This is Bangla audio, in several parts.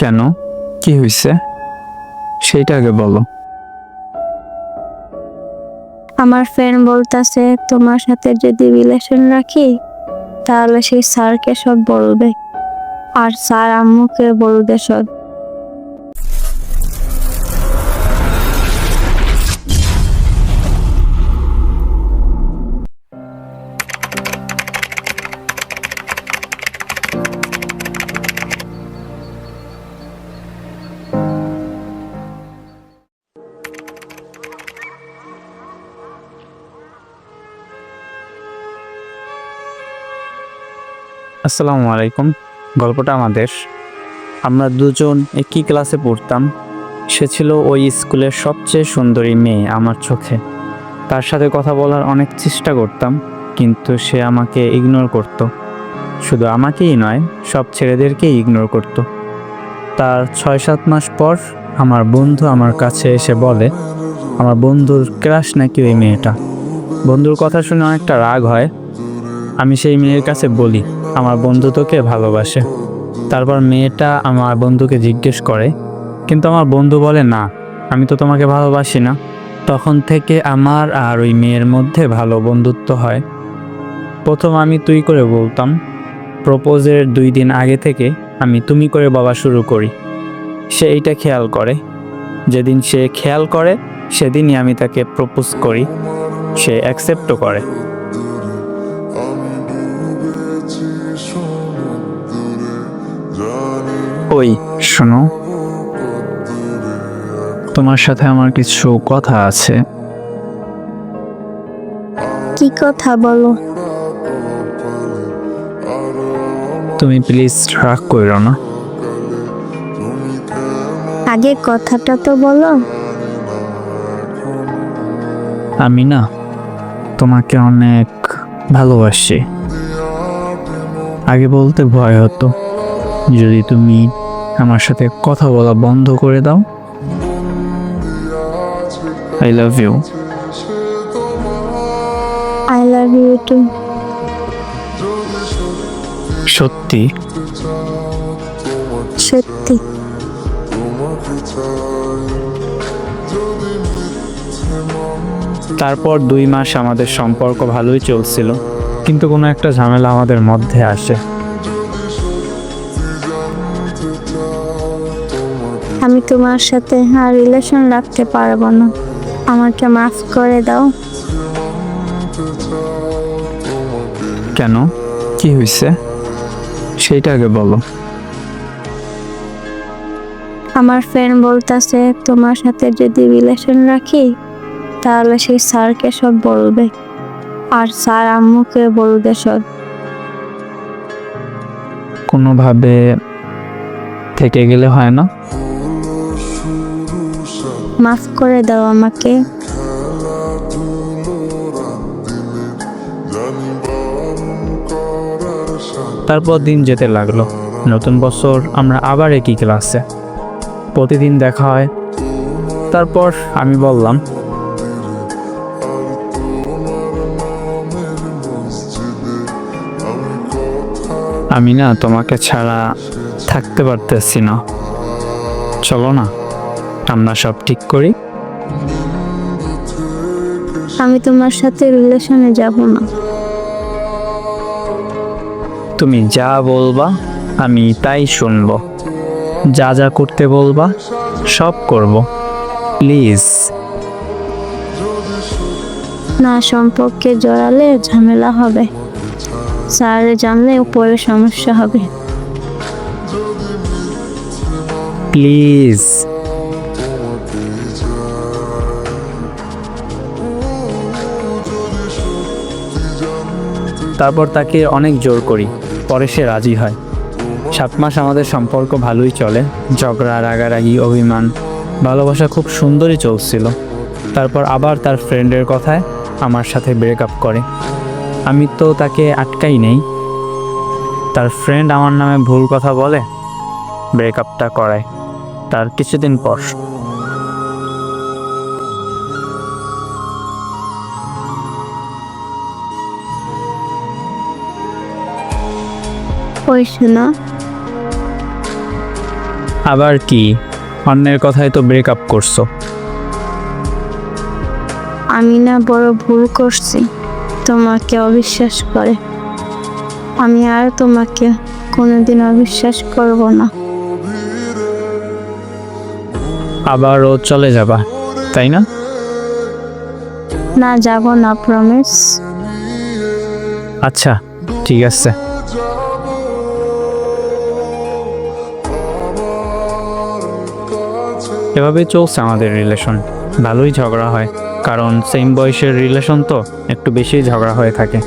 কেন? কি হয়েছে সেইটা আগে বলো। আমার ফ্রেন্ড বলতাছে, তোমার সাথে যদি রিলেশন রাখি, তাহলে সেই স্যারকে সব বলবে। আর স্যার আম্মুকে বলবে সব। আসসালামু আলাইকুম। গল্পটা আমাদের। আমরা দুজন একই ক্লাসে পড়তাম। সে ছিল ওই স্কুলের সবচেয়ে সুন্দরী মেয়ে আমার চোখে। তার সাথে কথা বলার অনেক চেষ্টা করতাম, কিন্তু সে আমাকে ইগনোর করত। শুধু আমাকেই নয়, সব ছেলেদেরকেই ইগনোর করত। তার ছয় সাত মাস পর আমার বন্ধু আমার কাছে এসে বলে, আমার বন্ধুর ক্রাশ নাকি ওই মেয়েটা? বন্ধুর কথা শুনে অনেকটা রাগ হয়। আমি সেই মেয়ের কাছে বলি আমার বন্ধু তোকে ভালোবাসে। তারপর মেয়েটা আমার বন্ধুকে জিজ্ঞেস করে, কিন্তু আমার বন্ধু বলে না, আমি তো তোমাকে ভালোবাসি না। তখন থেকে আমার আর ওই মেয়ের মধ্যে ভালো বন্ধুত্ব হয়। প্রথম আমি তুই করে বলতাম, প্রপোজের দুই দিন আগে থেকে আমি তুমি করে বলা শুরু করি। সে এইটা খেয়াল করে। যেদিন সে খেয়াল করে, সেদিনই আমি তাকে প্রপোজ করি, সে অ্যাকসেপ্টও করে। ওই শোনো। তোমার সাথে আমার কিছু কথা আছে। কি কথা বলো? তুমি প্লিজ রাগ করো না। আগে কথাটা তো বলো। আমি না তোমাকে অনেক ভালোবাসি। আগে বলতে ভয় হতো যদি তুমি আমার সাথে কথা বলা বন্ধ করে দাও। I love you I love you too সত্যি? সত্যি। তারপর দুই মাস আমাদের সম্পর্ক ভালোই চলছিল কিন্তু কোনো একটা ঝামেলা আমাদের মধ্যে আসে। আমি তোমার সাথে আর রিলেশন রাখতে পারব না। আমাকে মাফ করে দাও। কেন? কি হয়েছে সেইটা আগে বলো। আমার ফ্রেন্ড বলতাছে তোমার সাথে যদি রিলেশন রাখি তাহলে সেই স্যারকে সব বলবে। আর স্যার আম্মুকে বলবে সব। কোনোভাবে থেকে গেলে হয় না? মাফ করে দাও আমাকে। তারপর দিন যেতে লাগল। নতুন বছর, আমরা আবার একই ক্লাসে। প্রতিদিন দেখা হয়। তারপর আমি বললাম, আমি না তোমাকে ছাড়া থাকতে পারতেছি না। চলো না। আমরা সব ঠিক করি? আমি তোমার সাথে রিলেশনে যাব না। তুমি যা বলবা আমি তাই শুনব। যা যা করতে বলবা সব করব। প্লিজ। না সম্পর্কে জড়ালে ঝামেলা হবে। স্যার জানলে পরে সমস্যা হবে। প্লিজ। তারপর তাকে অনেক জোর করি, পরে সে রাজি হয়। সাত মাস আমাদের সম্পর্ক ভালোই চলে, ঝগড়া, রাগারাগি, অভিমান, ভালোবাসা খুব সুন্দরই চলছিল। তারপর আবার তার ফ্রেন্ডের কথায় আমার সাথে ব্রেকআপ করে। আমি তো তাকে আটকাই নেই। তার ফ্রেন্ড আমার নামে ভুল কথা বলে ব্রেকআপটা করায়। তার কিছুদিন পর ওই শোনো আবার কি? অন্যের কথায় তো ব্রেকআপ করছ। আমি না বড় ভুল করছি। তোমাকে অবিশ্বাস করে। আমি আর তোমাকে কোনোদিন অবিশ্বাস করব না। আবারও চলে যাবা তাই না? না যাব না প্রমিস আচ্ছা ঠিক আছে। এভাবেই চলছে আমাদের রিলেশন ভালোই ঝগড়া হয় কারণ সেম বয়সের রিলেশন তো একটু বেশি ঝগড়া হয়ে থাকে।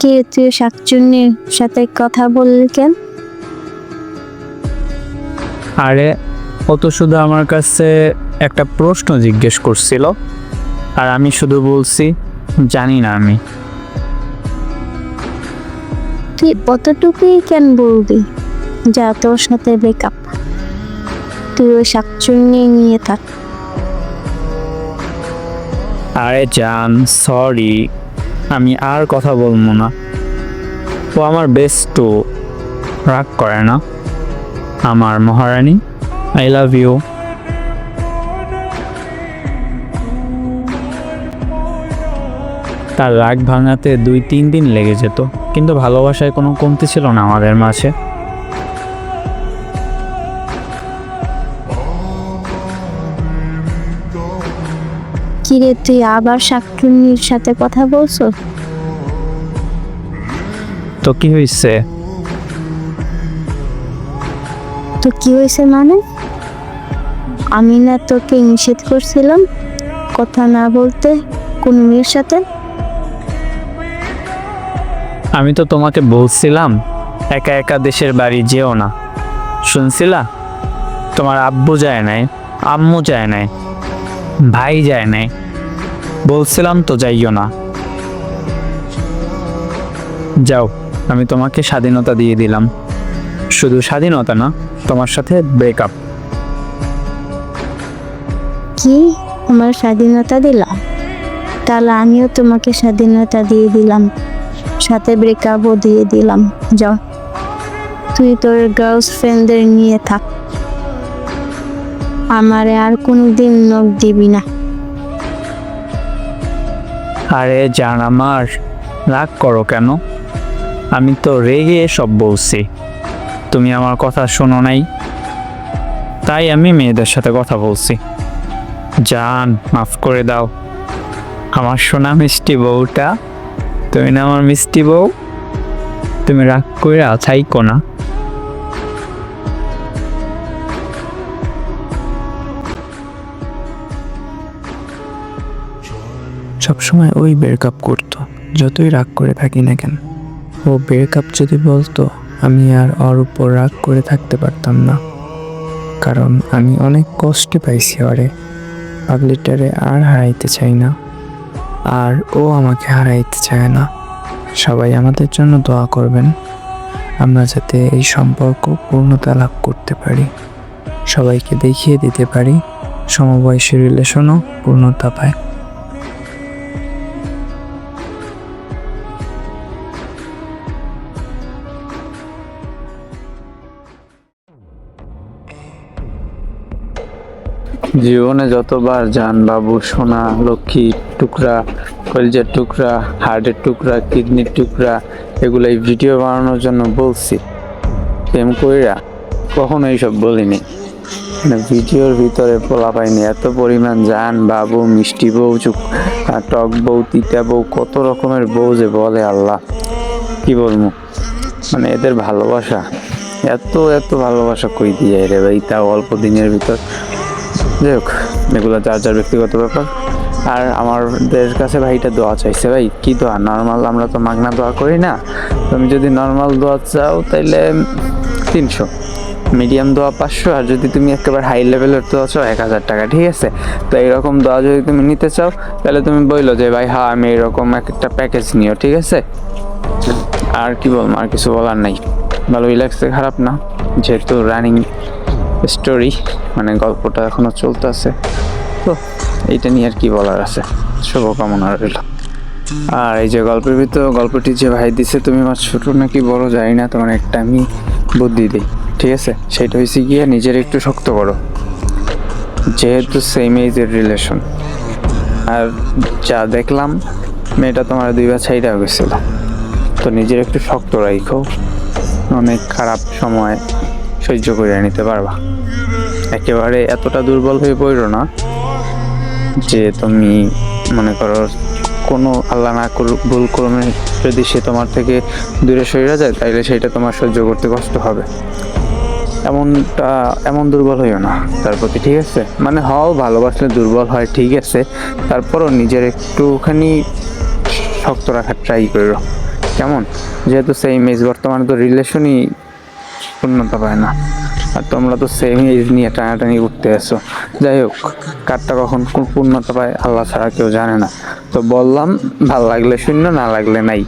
কে তুই শাকচুন্নির সাথে কথা বললি কেন? আরে ও তো শুধু আমার কাছে একটা প্রশ্ন জিজ্ঞেস করছিল আর আমি শুধু বলছি জানি না আমি। তুই অতটুকুই কেন বলবি? যা তোর সাথে ব্রেকআপ। তুই ওই শাকচুন্নি নিয়ে থাক। আরে জান, সরি, আমি আর কথা বলব না। ও আমার বেস্ট রাগ করে না। আমার মহারানী আই লাভ ইউ তার রাগ ভাঙাতে দুই তিন দিন লেগে যেত, কিন্তু ভালোবাসায় কোনো কমতি ছিল না আমাদের মাঝে। কিরে তুই আবার শাকচুন্নির সাথে কথা বলছো? তো কি হয়েছে তো কি হয়েছে মানে? আমি না তোকে নিষেধ করছিলাম কথা না বলতে কোন মেয়ের সাথে। আমি তো তোমাকে বলছিলাম একা একা দেশের বাড়ি যেও না। শুনছিলা? তোমার আব্বু যায় নাই আম্মু যায় নাই ভাই যায় নাই। বলছিলাম তো যাইও না। যাও, আমি তোমাকে স্বাধীনতা দিয়ে দিলাম। শুধু স্বাধীনতা না, তোমার সাথে ব্রেকআপ কি? আমার স্বাধীনতা দিলাম তাহলে আমিও তোমাকে স্বাধীনতা দিয়ে দিলাম। সাথে ব্রেকআপও দিয়ে দিলাম। যাও। তুই তোর গার্লফ্রেন্ডদের নিয়ে থাক। আমারে আর কোনোদিন নখ দিবি না। আরে জান আমার, রাগ করো কেন? আমি তো রেগে সব বলছি। তুমি আমার কথা শোনো নাই। তাই আমি মেয়েদের সাথে কথা বলছি। জান, মাফ করে দাও। আমার সোনা মিষ্টি বউটা, তুমি না আমার মিষ্টি বউ? তুমি রাগ করে আছাই না। সবসময় ওই ব্রেকআপ করতো, যতই রাগ করে থাকি না কেন। ও ব্রেকআপ যদি বলতো, আমি আর ওর উপর রাগ করে থাকতে পারতাম না। কারণ আমি অনেক কষ্টে পাইছি ওরে। পাগলিটারে আর হারাইতে চাই না। আর ও আমাকে হারাইতে চায় না। সবাই আমাদের জন্য দোয়া করবেন। আমরা যাতে এই সম্পর্ক পূর্ণতা লাভ করতে পারি। সবাইকে দেখিয়ে দিতে পারি। সমবয়সী রিলেশনও পূর্ণতা পায়। জীবনে যতবার যান বাবু, সোনা, লক্ষ্মী, টুকরা, কলিজার টুকরা, হার্টের টুকরা, কিডনির টুকরা এগুলো এই ভিডিও বানানোর জন্য বলছি। প্রেম কইরা কখনো এইসব বলিনি। মানে ভিডিওর ভিতরে পোলা পাইনি এত পরিমাণ জান বাবু, মিষ্টি বউ, চুক টক বউ, তিতা বউ, কত রকমের বউ যে বলে আল্লাহ। কি বলব? মানে এদের ভালোবাসা, এত এত ভালোবাসা কই দিয়ে রে ভাই, তাও অল্প দিনের ভিতর। যাই হোক, এগুলো যার যার ব্যক্তিগত ব্যাপার। আর আমাদের কাছে ভাইটা দোয়া চাইছে, ভাই, কি দোয়া? নর্মাল আমরা তো মাগনা দোয়া করি না। তুমি যদি নর্মাল দোয়া চাও, তাইলে তিনশো। মিডিয়াম দোয়া পাঁচশো, আর যদি তুমি একেবারে হাই লেভেলের দোয়া চাও, এক হাজার টাকা, ঠিক আছে? তো এইরকম দোয়া যদি তুমি নিতে চাও তাহলে তুমি বলল যে, ভাই হ্যাঁ আমি এরকম একটা প্যাকেজ নিও, ঠিক আছে? আর কি বলব, আর কিছু বলার নাই। ভালোই লাগছে, খারাপ না, যেহেতু রানিং স্টোরি মানে গল্পটা এখনও চলতেছে তো এইটা নিয়ে আর কি বলার আছে। শুভকামনা রইল। আর এই যে গল্পের ভিতর, গল্পটি যে ভাই দিছে, তুমি আমার ছোট নাকি বড় জানি না, তোমার একটা আমি বুদ্ধি দিই, ঠিক আছে? সেটা হয়েছে গিয়ে নিজের একটু শক্ত করো। যেহেতু সেম এইজের রিলেশন আর যা দেখলাম, মেয়েটা তোমার দুই দুইবার ছাইটা গেছিল। তো নিজের একটু শক্ত রাখো অনেক খারাপ সময় সহ্য করে নিতে পারবা। একেবারে এতটা দুর্বল হয়ে পড়ো না যে তুমি মনে করো কোনো আল্লাহ না ভুল ক্রমে যদি সে তোমার থেকে দূরে সরে যায়, তাইলে সেটা তোমার সহ্য করতে কষ্ট হবে। এমনটা, এমন দুর্বল হইও না তার প্রতি, ঠিক আছে? মানে হও, ভালোবাসলে দুর্বল হয়, ঠিক আছে? তারপরও নিজের একটুখানি শক্ত রাখার ট্রাই করো। কেমন? যেহেতু সেই মেজ বর্তমানে তো রিলেশনই পূর্ণতা পায় না। আর তোমরা তো সেম এজ নিয়ে টানাটানি উঠতে আসো যাই হোক, কারটা কখন কোন পূর্ণতা পায় আল্লাহ ছাড়া কেউ জানে না। তো বললাম, ভালো লাগলে শূন্য, না লাগলে নাই।